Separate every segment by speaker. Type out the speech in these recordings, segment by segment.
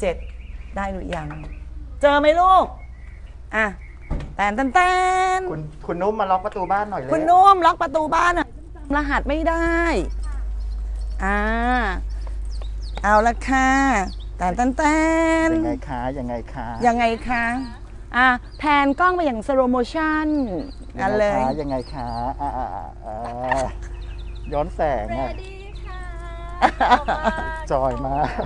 Speaker 1: เจ็ดได้หรือยัง เจอไหมลูก อะแตนแตนแตน
Speaker 2: คุณคุณนุ่มมาล็อกประตูบ้านหน่อยเลย
Speaker 1: คุณนุ่มล็อกประตูบ้านอะรหัสไม่ได้ อ่า เอาละค่ะแตนแตนแตน
Speaker 2: ยังไงคะยังไงคะ
Speaker 1: ยังไงคะอะแพนกล้องไปอย่างสโลโมชั่นนั่นเลย
Speaker 2: ยังไงคะอ่าอ่าอ่าอ่าย้อนแสงอะ
Speaker 3: ดีค่ะ
Speaker 2: จอยมาก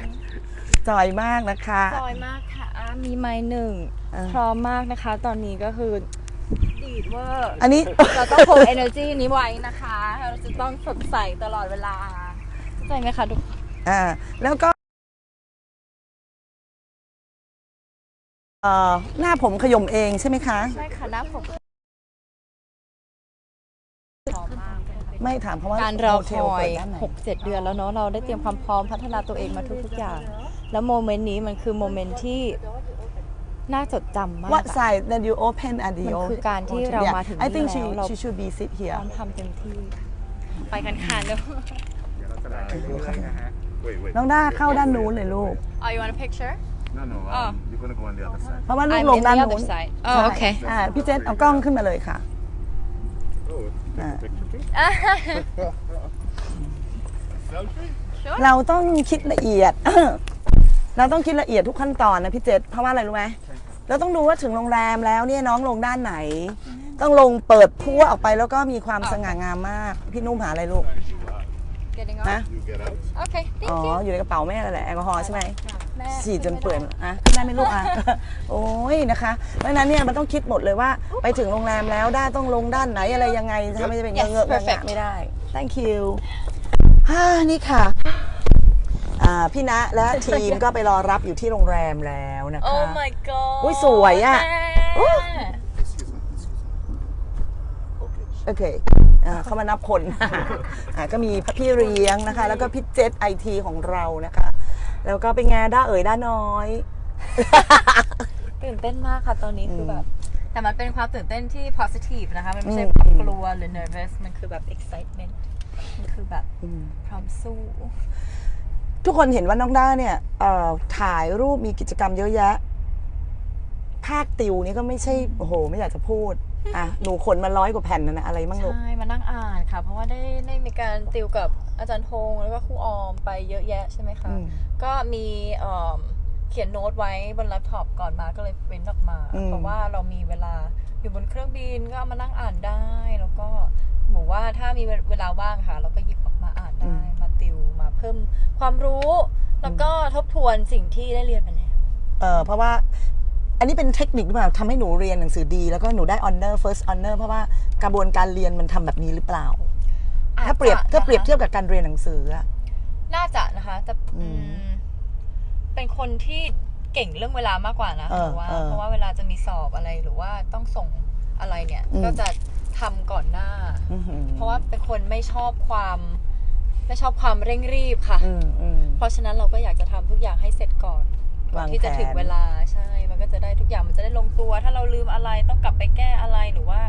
Speaker 1: จอยมากนะคะ
Speaker 3: จอยมากค่ะอะมีไม้หนึ่ง
Speaker 1: เออ
Speaker 3: พร้อมมากนะคะ ตอนนี้ก็คือดีดเวอร์
Speaker 1: อันนี้
Speaker 3: เราต้องคง energy นี้ไว้นะคะ เราจะต้องสดใสตลอดเวลาเข้าใจไหมคะทุกคน
Speaker 1: อ่าแล้วก็เอ่อหน้าผมขยมเองใช่ไหมคะ
Speaker 3: ใช่ค่ะหน้าผมพร้อมมาก
Speaker 1: ไม่ถามเพราะว่า
Speaker 3: การรอ
Speaker 1: โฮ
Speaker 3: ค
Speaker 1: เทล
Speaker 3: อย
Speaker 1: เปิดด้านไหน
Speaker 3: 6-7 เดือนแล้วเนาะเราได้เตรียมความพร้อมพัฒนาตัวเองมาทุกๆอย่าง แล้วโมเมนต์นี้มันคือโมเมนต์ที่น่าจดจำมาก
Speaker 1: What
Speaker 3: อะ
Speaker 1: side that you open at the
Speaker 3: มันคือการที่เรามาถึง
Speaker 1: I think
Speaker 3: นี่
Speaker 1: she
Speaker 3: แล้วเรา
Speaker 1: she should be sit
Speaker 3: พ
Speaker 1: here
Speaker 3: ร้อมทำเต็มที่ ไปกันค่ะเร็ว
Speaker 4: Wait, wait.
Speaker 1: น้องด้าเข้าด้านนู้นเลยลูก
Speaker 3: Oh you want a picture
Speaker 4: No, no. Um,
Speaker 3: Oh.
Speaker 4: You're gonna go on the other side.
Speaker 1: เพราะว่าลูก
Speaker 3: I'm
Speaker 1: ลง
Speaker 3: in
Speaker 1: ด้าน
Speaker 3: the
Speaker 1: นู้
Speaker 3: other
Speaker 1: น
Speaker 3: side
Speaker 1: ใช่
Speaker 3: oh okay
Speaker 1: อ่าพี่เจษเอากล้องขึ้นมาเลยค่ะ
Speaker 4: Oh, take
Speaker 1: Ah.
Speaker 4: a picture too. Selfie.
Speaker 1: เราต้องคิดละเอียด เราต้องคิดละเอียดทุกขั้นตอนนะพี่เจษเพราะว่าอะไรรู้ไหมเราต้องดูว่าถึงโรงแรมแล้วเนี่ยน้องลงด้านไหน ต้องลงเปิดพั่วออกไปแล้วก็มีความสง่างามมาก พี่นุ่มหาอะไรลูก
Speaker 3: getting
Speaker 1: ฮะ
Speaker 3: on
Speaker 4: You get out.
Speaker 3: okay
Speaker 1: อ๋
Speaker 3: thank
Speaker 1: อ
Speaker 3: you
Speaker 1: อยู่ในกระเป๋าแม่นั่นแหละแอลกอฮอล์ใช่ไหม
Speaker 3: แม่
Speaker 1: ฉีดจนเปื่อยหมดอะขึ้นได้ไหมลูกอะ โอ้ยนะคะ เพราะฉะนั้นเนี่ยมันต้องคิดหมดเลยว่าไปถึงโรงแรมแล้วด้านต้องลงด้านไหนอะไรยังไงถ้าไม่จะเป็นเงอะเงอะเงอะเงอะไม่ได้ thank you ฮ่านี่ค่ะอ่า พี่ณะและทีมก็ไปรอรับอยู่ที่โรงแรมแล้วนะคะ
Speaker 3: oh my god
Speaker 1: อุ๊ยสวยอะ
Speaker 3: แม่
Speaker 1: โอ้
Speaker 4: Excuse me. Excuse me. Okay.
Speaker 1: โอเคอ่าเขามานับคนอ่าก็มีพี่เลี้ยงนะคะ แล้วก็พี่เจษไอทีของเรานะคะ แล้วก็เป็นไงด้าเอ๋ยด้าน้อย
Speaker 3: ตื่นเต้นมากค่ะตอนนี้คือแบบแต่มันเป็นความตื่นเต้นที่ positive นะคะ มันไม่ใช่
Speaker 1: อืม
Speaker 3: ความกลัวหรือ nervous มันคือแบบ excitement มันคือแบบพร้อมสู้
Speaker 1: ทุกคนเห็นว่าน้องด้าเนี่ยเอ่อถ่ายรูปมีกิจกรรมเยอะแยะ ภาคติวนี่ก็ไม่ใช่โอ้โห ไม่อยากจะพูดอะหนูขนมาร้อยกว่าแผ่นนะนะอะไรมั่งลูก
Speaker 3: ใช่มานั่งอ่านค่ะ เพราะว่าได้ได้มีการติวกับอาจารย์ธงแล้วก็ครูออมไปเยอะแยะใช่ไหมคะ
Speaker 1: อืม
Speaker 3: ก็มีเอิ่มเขียนโน้ตไว้บนแล็ปท็อปก่อนมาก็เลยเว้นออกมา
Speaker 1: อืม
Speaker 3: เพราะว่าเรามีเวลาอยู่บนเครื่องบินก็เอามานั่งอ่านได้ แล้วก็หมูว่าถ้ามีเวลาว่างค่ะ เราก็หยิบ ออกมาอ่านได้มาติวมาเพิ่มความรู้ แล้วก็ทบทวนสิ่งที่ได้เรียนไปแล้ว
Speaker 1: เออเพราะว่าอันนี้เป็นเทคนิคหรือเปล่าทำให้หนูเรียนหนังสือดี แล้วก็หนูได้ honor first honor เพราะว่ากระบวนการเรียนมันทำแบบนี้หรือเปล่า ถ้าเปรียบ
Speaker 3: อาจจะ
Speaker 1: ถ้าเปรียบ
Speaker 3: นะคะ
Speaker 1: เทียบกับการเรียนหนังสืออะ
Speaker 3: น่าจะนะคะแต่
Speaker 1: อืม
Speaker 3: อืมเป็นคนที่เก่งเรื่องเวลามากกว่านะ
Speaker 1: เออ
Speaker 3: หรือว่า
Speaker 1: เออ
Speaker 3: เพราะว่าเวลาจะมีสอบอะไรหรือว่าต้องส่งอะไรเนี่ย
Speaker 1: อืม
Speaker 3: ก็จะทำก่อนหน้า
Speaker 1: อื้อหือ
Speaker 3: เพราะว่าเป็นคนไม่ชอบความ ไม่ชอบความเร่งรีบค่ะ
Speaker 1: อืมอืม
Speaker 3: เพราะฉะนั้นเราก็อยากจะทำทุกอย่างให้เสร็จก่อนก่อน
Speaker 1: วาง
Speaker 3: ที่จะ
Speaker 1: แผน
Speaker 3: ถึงเวลาใช่ มันก็จะได้ทุกอย่างมันจะได้ลงตัว ถ้าเราลืมอะไรต้องกลับไปแก้อะไรหรือว่า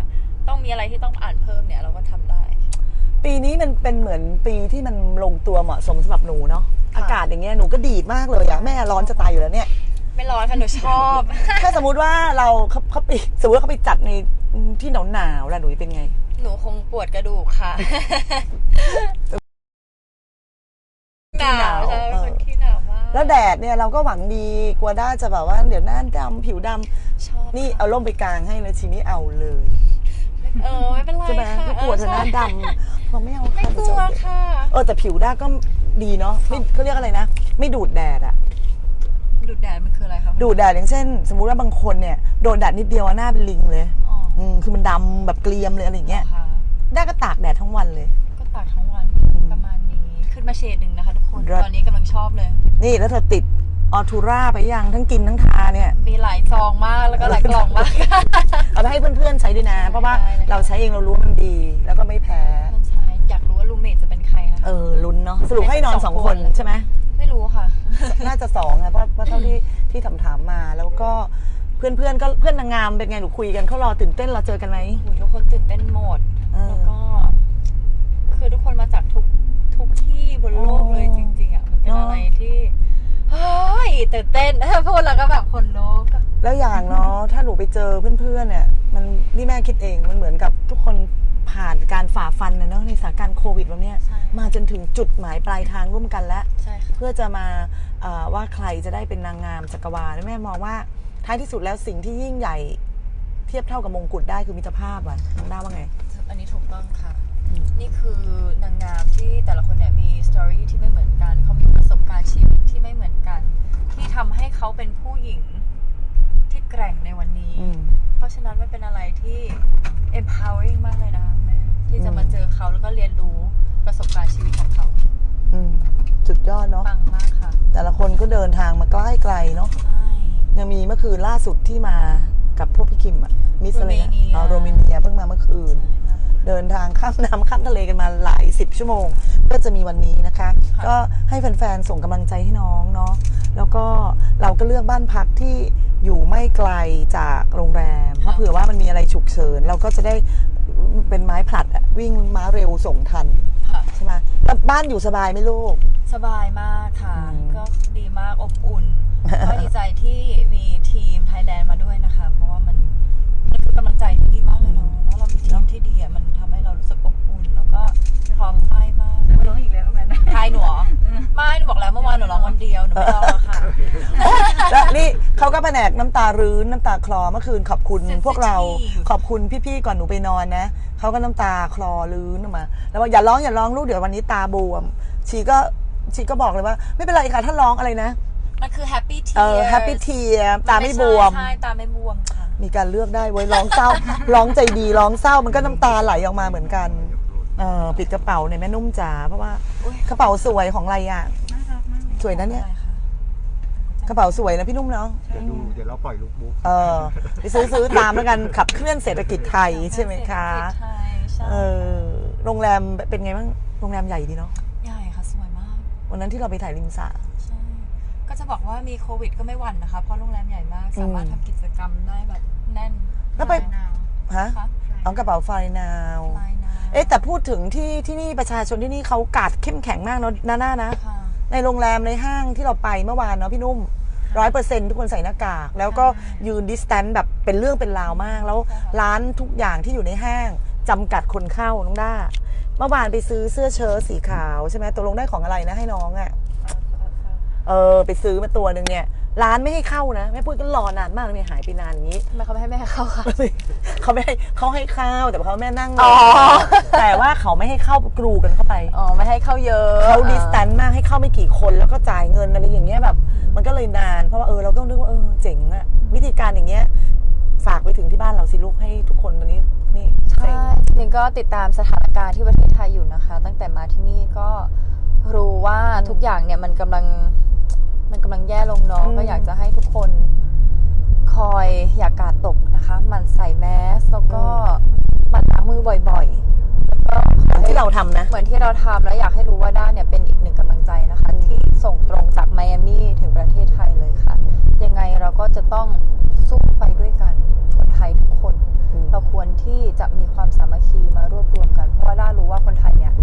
Speaker 3: ต้องมีอะไรที่ต้องอ่านเพิ่มเนี่ยเราก็ทำได้
Speaker 1: ปีนี้มันเป็นเหมือนปีที่มันลงตัวเหมาะสมสำหรับหนูเนาะอากาศอย่างเงี้ยหนูก็ดีดมากเลยอะแม่ร้อนจะตายอยู่แล้วเนี่ย
Speaker 3: ไม่ร้อนค่ะหนูชอบ
Speaker 1: ถ้าสมมุติว่าเราเขาเขาไปสมมติว่าเขาไปจัดในที่หนาวหนาวๆล่ะหนูเป็นไง
Speaker 3: หนูคงปวดกระดูกค่ะ
Speaker 1: แล้วแดดเนี่ยเราก็หวังดีกลัวด้าจะแบบว่าเดี๋ยวหน้าดำผิวดำ
Speaker 3: ชอบ
Speaker 1: นี่เอาร่มไปกางให้เลยทีนี้เอาเลย
Speaker 3: เออไม่เป็นไร
Speaker 1: ใช่ไหม
Speaker 3: ค่ะ
Speaker 1: พี่กลัวเธอหน้าด
Speaker 3: ใช่ำ
Speaker 1: เราไม่เอา
Speaker 3: ไม่
Speaker 1: ค่ะ
Speaker 3: กลัวค่ะ
Speaker 1: เออแต่ผิวด้าก็ดีเนาะไม่เขาเรียกอะไรนะ ไม่ดูดแดดอะ
Speaker 3: ดูดแดดมันคืออะไรคะ
Speaker 1: ดูดแดดอย่างเช่น สมมุติว่าบางคนเนี่ยโดนแดดนิดเดียวอะหน้าเป็นลิงเลย
Speaker 3: อ๋อ
Speaker 1: อืมคือมันดำแบบเกรียมเลยอะไรอย่างเงี้ย
Speaker 3: ค่ะ
Speaker 1: ด้าก็ตากแดดทั้งวันเลย
Speaker 3: ก็ตากทั้งวันประมาณนี้ขึ้นมาเชดหนึ่งนะคะทุกคน
Speaker 1: เลิศ
Speaker 3: ตอนนี้กำลังชอบเลย
Speaker 1: นี่แล้วเธอติดออทูราไปยังทั้งกินทั้งทาเนี่ย
Speaker 3: มีหลายซองมากแล้วก็หลายกล่องมาก
Speaker 1: เอาไปให้เพื่อนๆใช้ด้วยนะ เพราะว่า
Speaker 3: ได้เลยค่ะ
Speaker 1: เราใช้เองเรารู้ว่ามันดีแล้วก็ไม่แพ้
Speaker 3: เพื่อนชายอยากรู้ว่ารูเมทจะเป็นใครนะคะ
Speaker 1: เออลุ้นเนาะสรุปให้นอนสองคนใช่ไหม
Speaker 3: ไม่รู้ค่ะ
Speaker 1: น่าจะสองนะเพราะเพราะเท่าที่ที่ถามถามๆมา แล้วก็เพื่อนๆก็เพื่อนนางงามเป็นไงหนูคุยกันเขารอตื่นเต้นเราเจอกันไหม
Speaker 3: โอ้โหทุกคนตื่นเต้นหมด
Speaker 1: เออ
Speaker 3: แล้วก็ คือทุกคนมาจากทุกทุกที่บนโลกเลย
Speaker 1: โอ้
Speaker 3: จริงๆอะมัน เป็น
Speaker 1: เนอะ
Speaker 3: อะไรที่ฮ้ยตื่นเต้นพูดแล้วก็แบบคนลุก
Speaker 1: แล้วอย่างเนาะถ้าหนูไปเจอเพื่อนๆเนี่ย มันนี่แม่คิดเองมันเหมือนกับทุกคนผ่านการฝ่าฟันนะเนาะในสถานการณ์โควิดแบบเนี้ย
Speaker 3: ใช่
Speaker 1: มาจนถึงจุดหมายปลายทางร่วมกันแล้ว
Speaker 3: ใช่ค่ะ
Speaker 1: เพื่อจะมาเอ่อว่าใครจะได้เป็นนางงามจักรวาลแม่มองว่าท้ายที่สุดแล้วสิ่งที่ยิ่งใหญ่ เทียบเท่ากับมงกุฎได้คือมิตรภาพอะน้องด้าว่าไง
Speaker 3: อันนี้ถูกต้องค่ะ
Speaker 1: อืม
Speaker 3: นี่คือนางงามที่แต่ละคนเนี่ยมีสตอรี่ที่ไม่เหมือนกัน เขามีประสบการณ์ชีวิตที่ไม่เหมือนกัน ที่ทำให้เขาเป็นผู้หญิงที่แกร่งในวันนี้
Speaker 1: อืม
Speaker 3: เพราะฉะนั้นมันเป็นอะไรที่ empowering มากเลยนะแม่ที่จะมาเจอเขาแล้วก็เรียนรู้ประสบการณ์ชีวิตของเขา
Speaker 1: อืมสุดยอดเนาะ
Speaker 3: ปังมากค่ะ
Speaker 1: แต่ละคนก็เดินทางมาใกล้ไกลเนาะ
Speaker 3: ใช่
Speaker 1: ยังมีเมื่อคืนล่าสุดที่มากับพวกพี่คิมอะมิสอะไรนะ
Speaker 3: โรมาเนีย
Speaker 1: อ๋อโรมาเนียเพิ่งมาเมื่อคืน เดินทางข้ามน้ำข้ามทะเลกันมาหลายสิบชั่วโมง ก็จะมีวันนี้นะคะ ก็ให้แฟนๆส่งกำลังใจให้น้องเนาะแล้วก็เราก็เลือกบ้านพักที่อยู่ไม่ไกลจากโรงแรมเพราะเผื่อว่ามันมีอะไรฉุกเฉินเราก็จะได้เป็นไม้ผลัดอะวิ่งม้าเร็วส่งทัน
Speaker 3: ค่ะ
Speaker 1: ใช่ไหมแล้วบ้านอยู่สบายไหมลูก
Speaker 3: สบายมากค่ะ
Speaker 1: อืม
Speaker 3: ก็ดีมากอบอุ่นก็ดีใจที่มีทีมไทยแลนด์มาด้วยนะคะ เพราะว่ามันมันคือกำลังใจที่ดีมากเลยเนาะ แล้วเรามีทีมที่ดีอะมันทำให้เรารู้สึกอบอุ่นแล้วก็พร้อมไฟมาก
Speaker 5: ร้องอีกแล้วแม่นะ
Speaker 3: ทายหนูเหรอไม่หนูบอกแล้วเมื่อวานหนูร้องวันเดียวหนูไม่ร้องแล้วค่ะ
Speaker 1: และนี่เขาก็แผนกน้ำตารื้นน้ำตาคลอเมื่อคืนขอบคุณ
Speaker 3: Sensitive
Speaker 1: พวกเราขอบคุณพี่ๆก่อนหนูไปนอนนะเขาก็น้ำตาคลอรื้นออกมา แล้วบอกอย่าร้องอย่าร้องลูกเดี๋ยววันนี้ตาบวม ชีก็ชีก็บอกเลยว่า ไม่เป็นไรค่ะถ้าร้องอะไรนะ
Speaker 3: มันคือ happy
Speaker 1: เอ
Speaker 3: tears
Speaker 1: อแฮปปี้เทียตาไม่บวม
Speaker 3: ใช่ตาไม่บวมค่ะ
Speaker 1: มีการเลือกได้ไว้ยร้องเศร้า ร้องใจดีร้องเศร้ามันก็น้ำตาไหลออกมาเหมือนกันเออปิดกระเป๋าในอยแม่นุ่มจ๋าเพราะว่า
Speaker 3: อุ๊ย
Speaker 1: กระเป๋าสวยของอะไรอะ
Speaker 5: น่ารักมากเลย
Speaker 1: สวยนะเนี่ย
Speaker 3: ได้ค่ะ
Speaker 1: กระเป๋าสวยนะพี่นุ่มเนาะ
Speaker 4: เดี๋ยวดูเดี๋ยวเราปล่อยลูกบุ๊ก
Speaker 1: เออไปซื้อซื้อตามแล้วกันขับเคลื่อนเศรษฐกิจไทยใช่ไหมคะ
Speaker 3: เศรษฐกิจไทยใช่
Speaker 1: เออโรงแรมเป็นไงบ้างโรงแรมใหญ่ดีเนาะ
Speaker 3: ใหญ่ค่ะสวยมาก
Speaker 1: วันนั้นที่เราไปถ่ายริมสระ
Speaker 3: ใช่ก็จะ บอกว่ามีโควิดก็ไม่หวั่นนะคะ เพราะโรงแรมใหญ่มาก สามารถ
Speaker 1: อืม
Speaker 3: ทำกิจกรรมได้แบบแน่น
Speaker 1: แล้วไป
Speaker 5: นาว
Speaker 1: ฮะ
Speaker 3: ค่ะ
Speaker 1: เอากระเป๋าไฟนาว
Speaker 3: ลายน้
Speaker 1: เอ๊ะแต่พูดถึงที่ที่นี่ประชาชนที่นี่เขากาดเข้มแข็งมากเนาะหน้าๆนะำ
Speaker 3: ค่ะ
Speaker 1: ในโรงแรมในห้างที่เราไปเมื่อวานเนาะพี่นุ่มร้อยเปอร์เซ็นทุกคนใส่หน้ากาก แล้วก็ยืนดิสแตนต์แบบเป็นเรื่องเป็นราวมาก แล้วร้านทุกอย่างที่อยู่ในห้างจำกัดคนเข้าน้องด้า เมื่อวานไปซื้อเสื้อเชิ้ตสีขาวใช่ไหมตกลงได้ของอะไรนะให้น้องอะ่ะ เออไปซื้อมาตัวหนึ่งเนี่ย ร้านไม่ให้เข้านะแม่ปุ้ยก็รอนานมากเลยหายไปนานอย่างนี้
Speaker 3: ทำไมเขาไม่ให้แม่เข้าคะ
Speaker 1: เขาไม่ให้เขาให้เข้าแต่เขาแม่นั่งร
Speaker 3: อ๋
Speaker 1: อ
Speaker 3: อ
Speaker 1: แต่ว่าเขาไม่ให้เข้ากรูกันเข้าไป
Speaker 3: อ๋อ ไม่ให้เข้าเยอะ
Speaker 1: เขาดิสแตนมากให้เข้าไม่กี่คนแล้วก็จ่ายเงินอะไรอย่างเงี้ยแบบ มันก็เลยนาน เพราะว่าเออเราก็นึกว่าเออเจ๋งอะวิธีการอย่างเงี้ยฝากไปถึงที่บ้านเราสิลูกให้ทุกคนวันนี้นี่
Speaker 3: ใช่
Speaker 1: เจ๋ง
Speaker 3: จริงๆก็ติดตามสถานการณ์ที่ประเทศไทยอยู่นะคะ ตั้งแต่มาที่นี่ก็รู้ว่าทุกอย่างเนี่ยมันกำลัง มันกำลังแย่ลงเนาะ
Speaker 1: อืม
Speaker 3: ก็อยากจะให้ทุกคนคอยอย่ากาดตกนะคะหมันใส่แมสแล้วก็หมันล้างมือบ่อยๆแล้วก็ขอให้
Speaker 1: ที่เราทำนะ
Speaker 3: เหมือนที่เราทำแล้วอยากให้รู้ว่าด้านเนี่ยเป็นอีกหนึ่งกำลังใจนะคะ ที่ส่งตรงจากไมอามี่ถึงประเทศไทยเลยค่ะ ยังไงเราก็จะต้องสู้ไปด้วยกันคนไทยทุกคน
Speaker 1: อืม
Speaker 3: เราควรที่จะมีความสามัคคีมารวบรวมกัน เพราะว่าด้ารู้ว่าคนไทยเนี่ย